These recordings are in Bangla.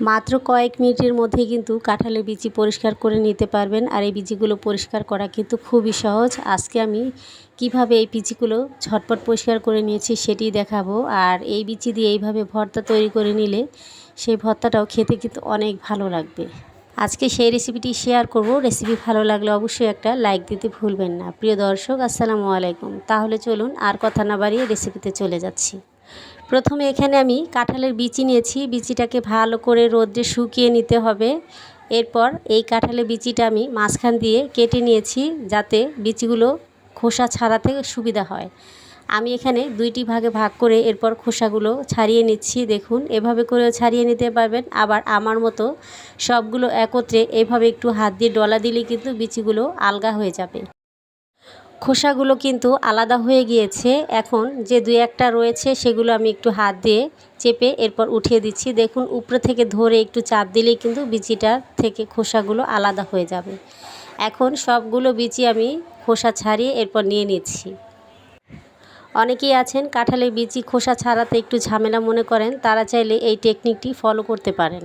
মাত্র কয়েক মিনিটের মধ্যে কিন্তু কাঁঠালের বিচি পরিষ্কার করে নিতে পারবেন আর এই বিচিগুলো পরিষ্কার করা কিন্তু খুবই সহজ। আজকে আমি কীভাবে এই বিচিগুলো ঝটপট পরিষ্কার করে নিয়েছি সেটি দেখাবো। আর এই বিচি দিয়ে এইভাবে ভর্তা তৈরি করে নিলে সেই ভর্তাটাও খেতে কিন্তু অনেক ভালো লাগবে। আজকে সেই রেসিপিটি শেয়ার করব। রেসিপি ভালো লাগলে অবশ্যই একটা লাইক দিতে ভুলবেন না। প্রিয় দর্শক, আসসালামু আলাইকুম। তাহলে চলুন আর কথা না বাড়িয়ে রেসিপিতে চলে যাচ্ছি। প্রথমে এখানে আমি কাঁঠালের বিচি নিয়েছি। বিচিটাকে ভালো করে রোদ্রে শুকিয়ে নিতে হবে। এরপর এই কাঁঠালের বিচিটা আমি মাঝখান দিয়ে কেটে নিয়েছি যাতে বিচিগুলো খোসা ছাড়াতে সুবিধা হয়। আমি এখানে দুইটি ভাগে ভাগ করে এরপর খোসাগুলো ছাড়িয়ে নিচ্ছি। দেখুন, এভাবে করেও ছাড়িয়ে নিতে পারবেন। আবার আমার মতো সবগুলো একত্রে এভাবে একটু হাত দিয়ে ডলা দিলে কিন্তু বিচিগুলো আলগা হয়ে যাবে। খোসাগুলো কিন্তু আলাদা হয়ে গিয়েছে। এখন যে দুই একটা রয়েছে সেগুলো আমি একটু হাত দিয়ে চেপে এরপর উঠিয়ে দিচ্ছি। দেখুন, উপরে থেকে ধরে একটু চাপ দিলেই কিন্তু বিচিটার থেকে খোসাগুলো আলাদা হয়ে যাবে। এখন সবগুলো বিচি আমি খোসা ছাড়িয়ে এরপর নিয়ে নিচ্ছি। অনেকেই আছেন কাঁঠালের বিচি খোসা ছাড়াতে একটু ঝামেলা মনে করেন, তারা চাইলে এই টেকনিকটি ফলো করতে পারেন।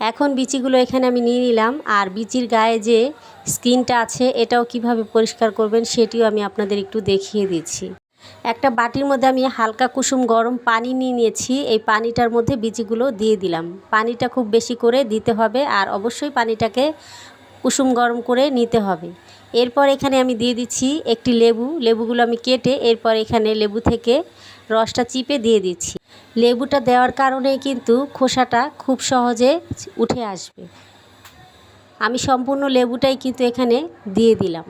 এখন বিচিগুলো এখানে আমি নিয়ে নিলাম। আর বিচির গায়ে যে স্কিনটা আছে, এটাও কীভাবে পরিষ্কার করবেন সেটিও আমি আপনাদের একটু দেখিয়ে দিচ্ছি। একটা বাটির মধ্যে আমি হালকা কুসুম গরম পানি নিয়ে নিয়েছি। এই পানিটার মধ্যে বিচিগুলো দিয়ে দিলাম। পানিটা খুব বেশি করে দিতে হবে আর অবশ্যই পানিটাকে কুসুম গরম করে নিতে হবে। এরপর এখানে আমি দিয়ে দিচ্ছি একটি লেবু। লেবুগুলো আমি কেটে এরপর এখানে লেবু থেকে রসটা চিপে দিয়ে দিচ্ছি। লেবুটা দেওয়ার কারণে কিন্তু খোসাটা খুব সহজে উঠে আসবে। আমি সম্পূর্ণ লেবুটাই কিন্তু এখানে দিয়ে দিলাম।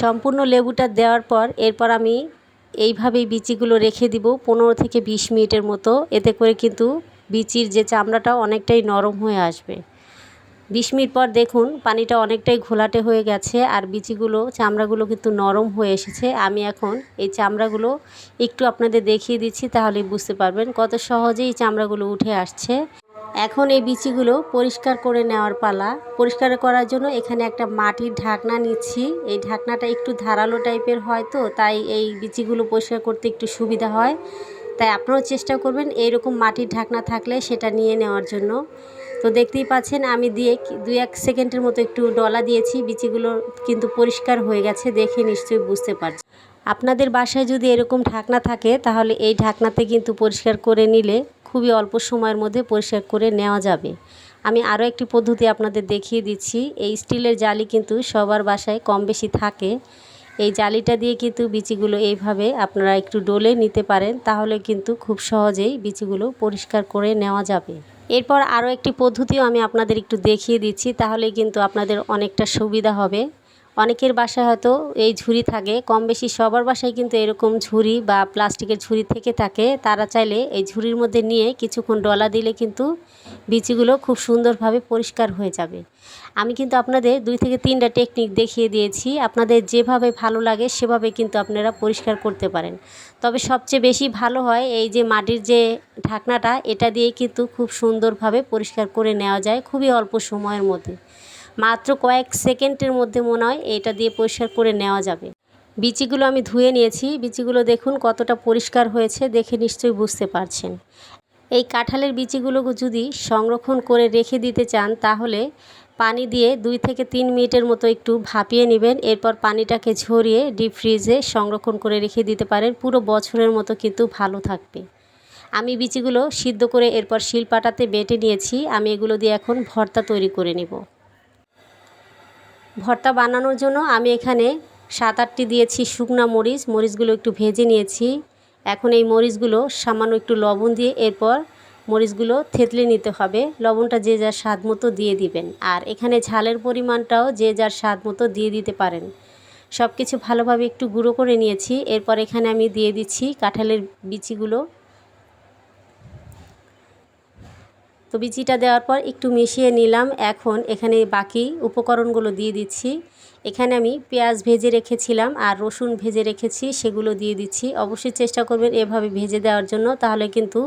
সম্পূর্ণ লেবুটা দেওয়ার পর এরপর আমি এইভাবেই বিচিগুলো রেখে দিব পনেরো থেকে বিশ মিনিটের মতো। এতে করে কিন্তু বিচির যে চামড়াটা অনেকটাই নরম হয়ে আসবে। বিশ মিনিট পর দেখুন, পানিটা অনেকটাই ঘোলাটে হয়ে গেছে আর বিচিগুলো, চামড়াগুলো কিন্তু নরম হয়ে এসেছে। আমি এখন এই চামড়াগুলো একটু আপনাদের দেখিয়ে দিচ্ছি তাহলে বুঝতে পারবেন কত সহজেই চামড়াগুলো উঠে আসছে। এখন এই বিচিগুলো পরিষ্কার করে নেওয়ার পালা। পরিষ্কার করার জন্য এখানে একটা মাটির ঢাকনা নিচ্ছি। এই ঢাকনাটা একটু ধারালো টাইপের হয় তো, তাই এই বিচিগুলো পরিষ্কার করতে একটু সুবিধা হয়। তাই আপনারাও চেষ্টা করবেন এইরকম মাটির ঢাকনা থাকলে সেটা নিয়ে নেওয়ার জন্য। তো দেখতেই পাচ্ছেন, আমি দিয়ে দুই এক সেকেন্ডের মতো একটু ডলা দিয়েছি, বিচিগুলো কিন্তু পরিষ্কার হয়ে গেছে, দেখে নিশ্চয়ই বুঝতে পারছি আপনাদের বাসায় যদি এরকম ঢাকনা থাকে, তাহলে এই ঢাকনাতে কিন্তু পরিষ্কার করে নিলে খুবই অল্প সময়ের মধ্যে পরিষ্কার করে নেওয়া যাবে। আমি আরও একটি পদ্ধতি আপনাদের দেখিয়ে দিচ্ছি, এই স্টিলের জালি কিন্তু সবার বাসায় কম বেশি থাকে। এই জালিটা দিয়ে কিন্তু বিচিগুলো এইভাবে আপনারা একটু ডলে নিতে পারেন, তাহলে কিন্তু খুব সহজেই বিচিগুলো পরিষ্কার করে নেওয়া যাবে। এরপর আরও একটি পদ্ধতিও আমি আপনাদের একটু দেখিয়ে দিচ্ছি তাহলে কিন্তু আপনাদের অনেকটা সুবিধা হবে। অনেকের বাসায় হয়তো এই ঝুড়ি থাকে কম বেশি সবার বাসায় কিন্তু এরকম ঝুড়ি বা প্লাস্টিকের ঝুড়ি থেকে থাকে। তারা চাইলে এই ঝুড়ির মধ্যে নিয়ে কিছুক্ষণ ডলা দিলে কিন্তু বিচিগুলো খুব সুন্দরভাবে পরিষ্কার হয়ে যাবে। আমি কিন্তু আপনাদের দুই থেকে তিনটা টেকনিক দেখিয়ে দিয়েছি। আপনাদের যেভাবে ভালো লাগে সেভাবে কিন্তু আপনারা পরিষ্কার করতে পারেন। তবে সবচেয়ে বেশি ভালো হয় এই যে মাটির যে ঢাকনাটা, এটা দিয়ে কিন্তু খুব সুন্দরভাবে পরিষ্কার করে নেওয়া যায় খুবই অল্প সময়ের মধ্যে। মাত্র কয়েক সেকেন্ডের মধ্যে মনে হয় এটা দিয়ে পরিষ্কার করে নেওয়া যাবে। বিচিগুলো আমি ধুয়ে নিয়েছি। বিচিগুলো দেখুন কতটা পরিষ্কার হয়েছে, দেখে নিশ্চয়ই বুঝতে পারছেন। এই কাঁঠালের বিচিগুলো যদি সংরক্ষণ করে রেখে দিতে চান, তাহলে পানি দিয়ে দুই থেকে তিন মিনিটের মতো একটু ভাপিয়ে নেবেন। এরপর পানিটাকে ঝরিয়ে ডিপ ফ্রিজে সংরক্ষণ করে রেখে দিতে পারেন। পুরো বছরের মতো কিন্তু ভালো থাকবে। আমি বিচিগুলো সিদ্ধ করে এরপর শিলপাটাতে বেটে নিয়েছি। আমি এগুলো দিয়ে এখন ভর্তা তৈরি করে নেব। ভর্তা বানানোর জন্য আমি এখানে সাত আটটি দিয়েছি শুকনা মরিচ। মরিচগুলো একটু ভেজে নিয়েছি। এখন এই মরিচগুলো সামান্য একটু লবণ দিয়ে এরপর মরিচগুলো থেতলে নিতে হবে। লবণটা যে যার স্বাদ মতো দিয়ে দিবেন। আর এখানে ঝালের পরিমাণটাও যে যার স্বাদ মতো দিয়ে দিতে পারেন। সব কিছু ভালোভাবে একটু গুঁড়ো করে নিয়েছি। এরপর এখানে আমি দিয়ে দিচ্ছি কাঁঠালের বিচিগুলো। তো বিচিটা দেওয়ার পর একটু মিশিয়ে নিলাম। এখন এখানে বাকি উপকরণগুলো দিয়ে দিচ্ছি। এখানে আমি পেঁয়াজ ভেজে রেখেছিলাম আর রসুন ভেজে রেখেছি, সেগুলো দিয়ে দিচ্ছি। অবশ্যই চেষ্টা করবেন এভাবে ভেজে দেওয়ার জন্য, তাহলে কিন্তু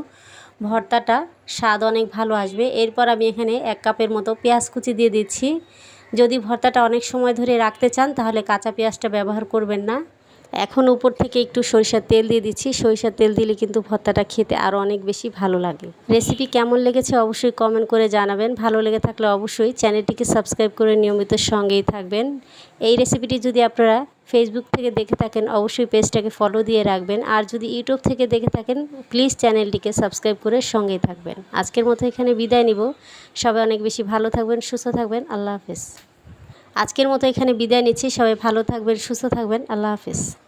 ভর্তাটা স্বাদ অনেক ভালো আসবে। এরপর আমি এখানে এক কাপের মতো পেঁয়াজ কুচি দিয়ে দিচ্ছি। যদি ভর্তাটা অনেক সময় ধরে রাখতে চান, তাহলে কাঁচা পেঁয়াজটা ব্যবহার করবেন না। এখন উপর থেকে একটু সরিষার তেল দিয়ে দিচ্ছি। সরিষার তেল দিলে কিন্তু ভর্তাটা খেতে আরও অনেক বেশি ভালো লাগে। রেসিপি কেমন লেগেছে অবশ্যই কমেন্ট করে জানাবেন। ভালো লেগে থাকলে অবশ্যই চ্যানেলটিকে সাবস্ক্রাইব করে নিয়মিত সঙ্গেই থাকবেন। এই রেসিপিটি যদি আপনারা ফেসবুক থেকে দেখে থাকেন, অবশ্যই পেজটাকে ফলো দিয়ে রাখবেন। আর যদি ইউটিউব থেকে দেখে থাকেন প্লিজ চ্যানেলটিকে সাবস্ক্রাইব করে সঙ্গেই থাকবেন। আজকের মতো এখানে বিদায় নিব। সবাই অনেক বেশি ভালো থাকবেন, সুস্থ থাকবেন। আল্লাহ হাফেজ। আজকের মতো এখানে বিদায় নিচ্ছি। সবাই ভালো থাকবেন, সুস্থ থাকবেন। আল্লাহ হাফেজ।